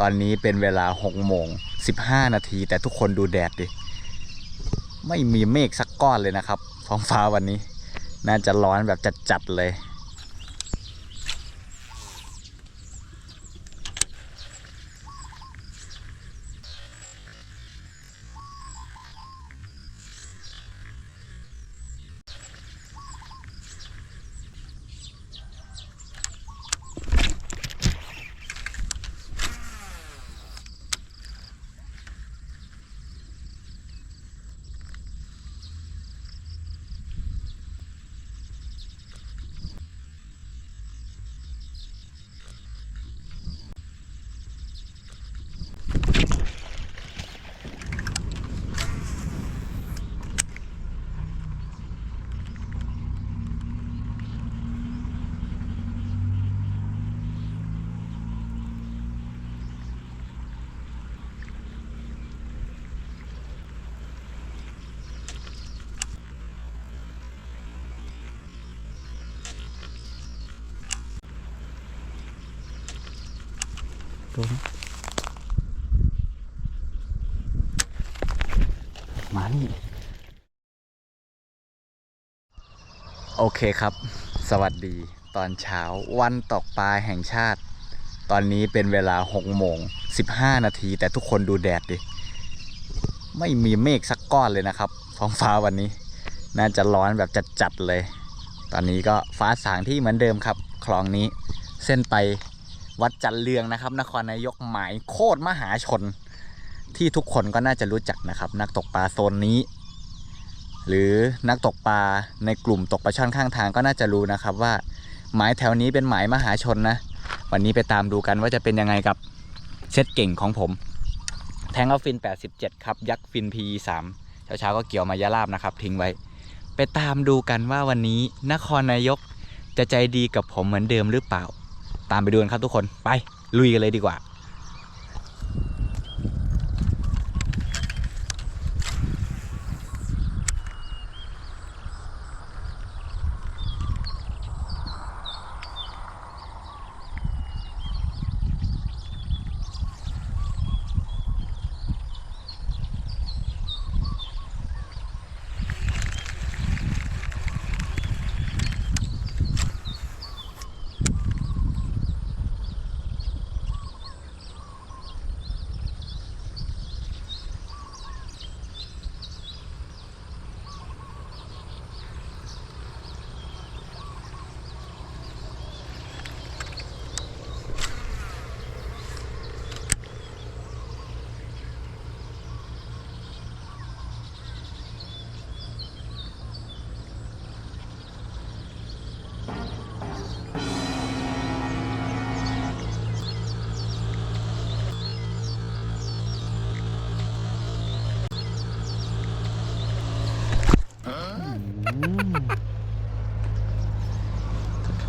ตอนนี้เป็นเวลา6โมง15 นาที แต่ทุกคนดูแดดดิ ไม่มีเมฆสักก้อนเลยนะครับ ท้องฟ้าวันนี้ น่าจะร้อนแบบจัดๆเลย มานี่ โอเคครับ สวัสดีตอนเช้าวันตกปลาแห่งชาติ ตอนนี้เป็นเวลา6โมง15 นาที แต่ทุกคนดูแดดดิ ไม่มีเมฆสักก้อนเลยนะครับ ท้องฟ้าวันนี้ น่าจะร้อนแบบจัดๆเลย ตอนนี้ก็ฟ้าสางที่เหมือนเดิมครับ คลองนี้เส้นไป วัดจันเรืองนะครับ นครนายกหมายโคตรมหาชน ที่ทุกคนก็น่าจะรู้จักนะครับ นักตกปลาโซนนี้ หรือนักตกปลาในกลุ่มตกปลาช่อนข้างทางก็น่าจะรู้นะครับ ว่าหมายแถวนี้เป็นหมายมหาชนนะ วันนี้ไปตามดูกันว่าจะเป็นยังไงกับเซตเก่งของผม แทงเอาฟิน 87 ครับ ยักษ์ฟิน P3 เช้าๆก็เกี่ยวมายาลาบนะครับ ทิ้งไว้ ไปตามดูกันว่าวันนี้นครนายกจะใจดีกับผมเหมือนเดิมหรือเปล่า ตามไปดูกันครับทุกคนไปลุยกันเลยดีกว่า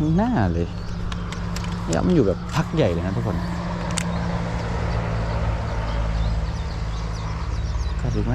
ข้างหน้าเลยเนี่ยมันอยู่แบบพักใหญ่เลยนะทุกคนกัดอีกไหม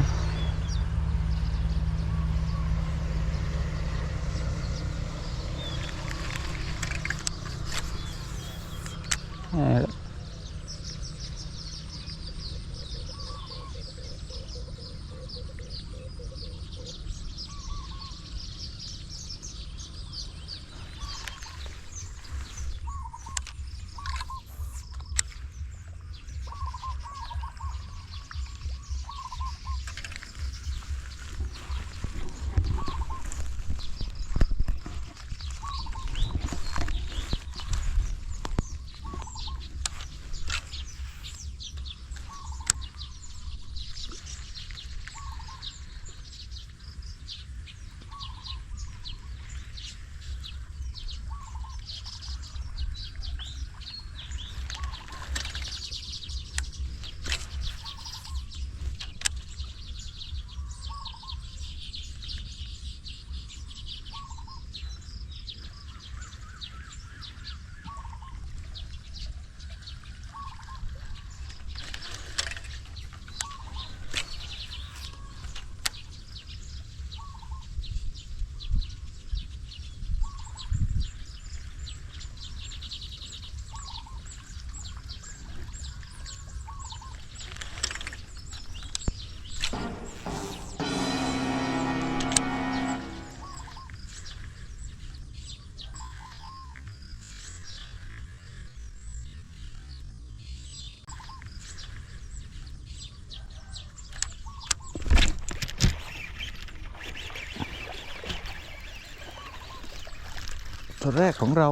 ตัวแรกของเรา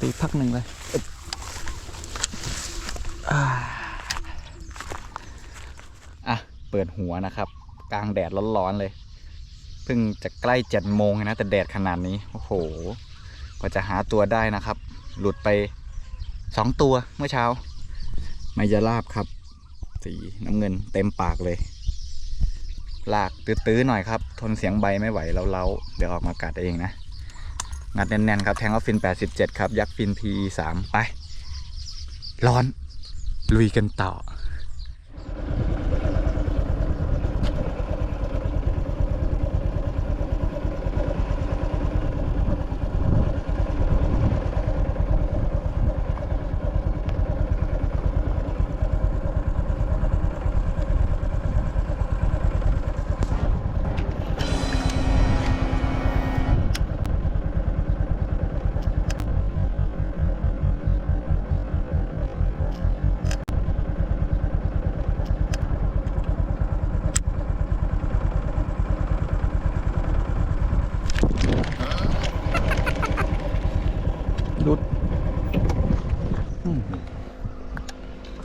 ตีพักหนึ่งเลยอะ เปิดหัวนะครับ กลางแดดร้อนๆเลย เพิ่งจะใกล้เจ็ดโมงนะ แต่แดดขนาดนี้ โอ้โห กว่าจะหาตัวได้นะครับ หลุดไปสองตัวเมื่อเช้า ไม่จะลาบครับ สีน้ำเงินเต็มปากเลย ลากตื้อๆหน่อยครับ ทนเสียงใบไม่ไหวเล้าเดี๋ยวออกมากัดเองนะ งัดแน่นๆครับแทงออฟฟิน 87 ครับ ยักษ์ฟิน P3 ไป ร้อน ลุยกันต่อ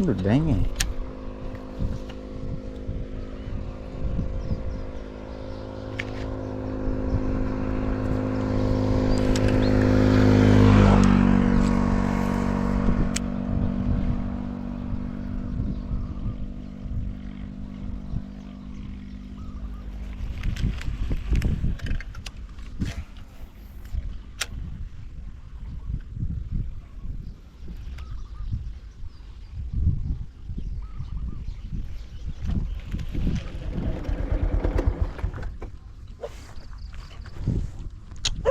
หลุดได้ไง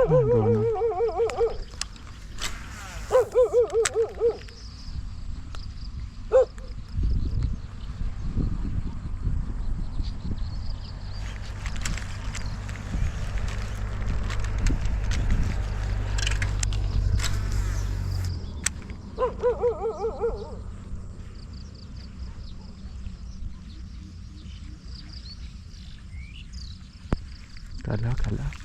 โดนนะ กัด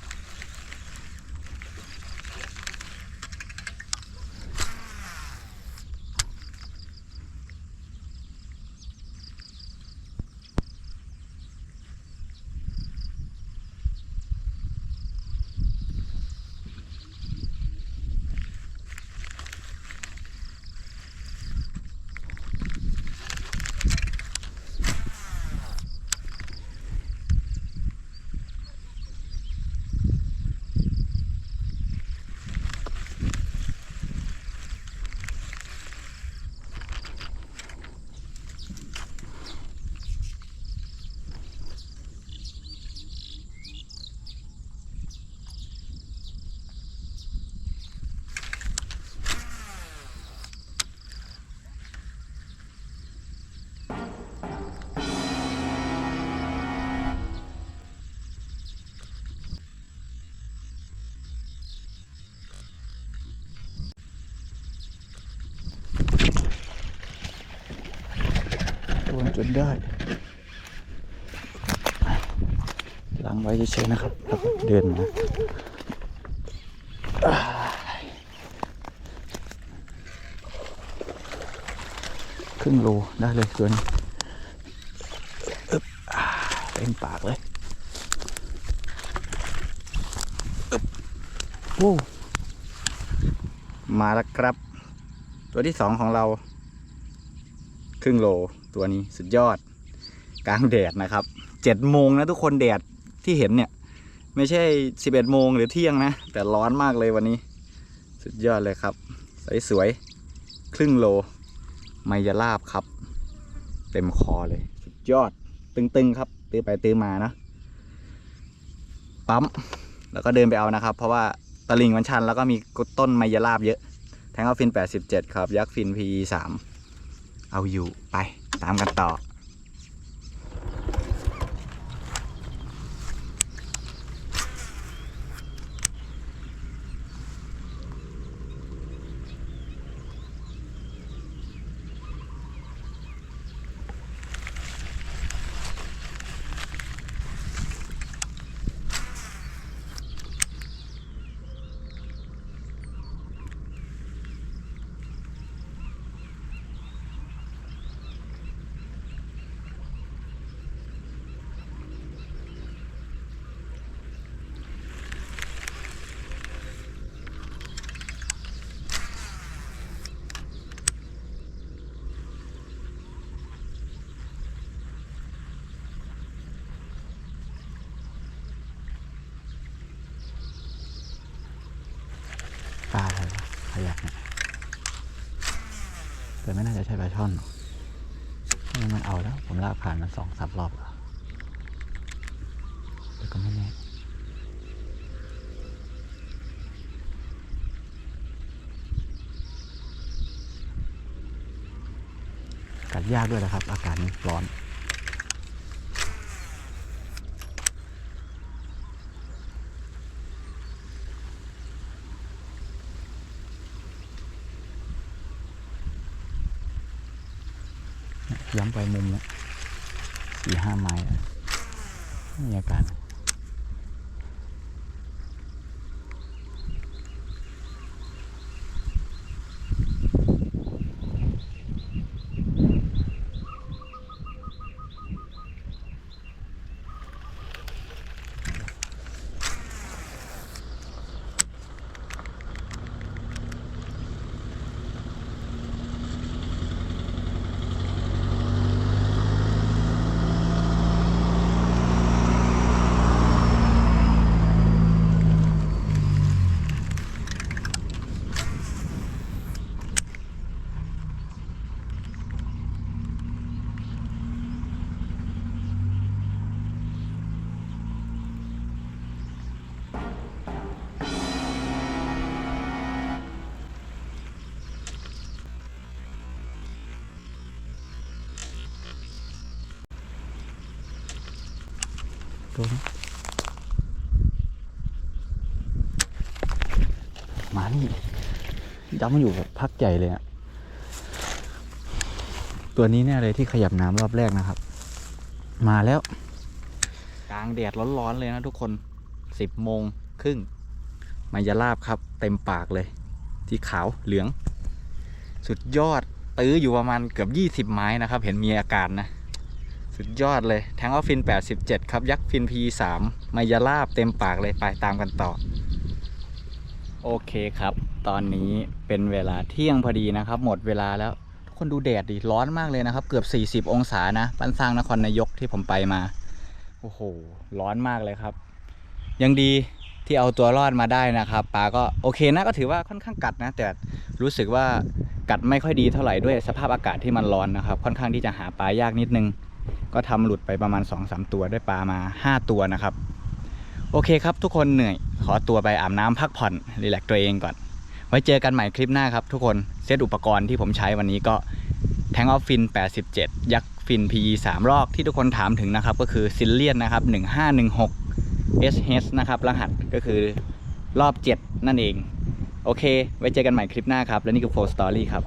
นจนได้ล้างไว้เฉยๆนะครับแล้วก็เดินมาอ่าครึ่งโลได้เลยตัวนี้เต็มปากเลยโอ้มาแล้วครับ ตัวที่สองของเรา ครึ่งโล ตัวนี้สุดยอด กลางแดดนะครับเจ็ดโมงนะทุกคนแดดที่เห็นเนี่ย ไม่ใช่สิบเอ็ดโมงหรือเที่ยงนะ แต่ร้อนมากเลยวันนี้ สุดยอดเลยครับ สวยๆครึ่งโลไมยาลาบครับ เต็มคอเลย สุดยอด ตึงๆครับ ตื้อไปตื้อมานะปั๊มแล้วก็เดินไปเอานะครับ เพราะว่าตะลิงมันชันแล้วก็มีต้นไมยาลาบเยอะ แทงเอาฟิน 87 ครับ ยักษ์ฟิน PE3 เอาอยู่ไปตามกันต่อ แต่ไม่น่าจะใช่ปลาช่อนไม่มันเอาแล้ว ผมลากผ่านมาสองสามรอบแล้วแต่ก็ไม่แน่กัดยากด้วยนะครับ อากาศร้อน ย้ำไปมุมละสี่ห้าไม้แล้วไม่มีอากาศ ตัวนี้มานี่ย้ำมันอยู่แบบพักใหญ่เลยอะตัวนี้แน่เลยที่ขยับน้ำรอบแรกนะครับ มาแล้ว กลางแดดร้อนๆเลยนะทุกคนสิบโมงครึ่งมายาลาบครับ เต็มปากเลย ที่ขาวเหลือง สุดยอดตื้ออยู่ประมาณเกือบ 20 ไม้นะครับ เห็นมีอาการนะ สุดยอดเลย แทงออฟฟิน 87 ครับ ยักษ์ฟิน P3 มายาลาบเต็มปากเลยไปตามกันต่อ โอเคครับ ตอนนี้เป็นเวลาเที่ยงพอดีนะครับ หมดเวลาแล้ว ทุกคนดูแดดดิ ร้อนมากเลยนะครับ เกือบ 40 องศานะปันสร้างนครนายกที่ผมไปมา โอ้โห ร้อนมากเลยครับ ยังดีที่เอาตัวรอดมาได้นะครับปลาก็โอเคนะก็ถือว่าค่อนข้างกัดนะ แต่รู้สึกว่ากัดไม่ค่อยดีเท่าไหร่ด้วยสภาพอากาศที่มันร้อนนะครับ ค่อนข้างที่จะหาปลายากนิดนึง ก็ทำหลุดไปประมาณ 2-3 ตัวได้ปลามา 5 ตัวนะครับ โอเคครับทุกคนเหนื่อย ขอตัวไปอาบน้ำพักผ่อนรีแลกซ์ตัวเองก่อน ไว้เจอกันใหม่คลิปหน้าครับทุกคนเซตอุปกรณ์ที่ผมใช้วันนี้ก็แทงออฟฟิน 87 ยักษ์ฟิน PE 3 รอกที่ทุกคนถามถึงนะครับ ก็คือซิลเลียนนะครับ 1516 SH นะครับ รหัสก็คือรอบ 7 นั่นเอง โอเค ไว้เจอกันใหม่คลิปหน้าครับ และนี่คือโฟสตอรี่ครับ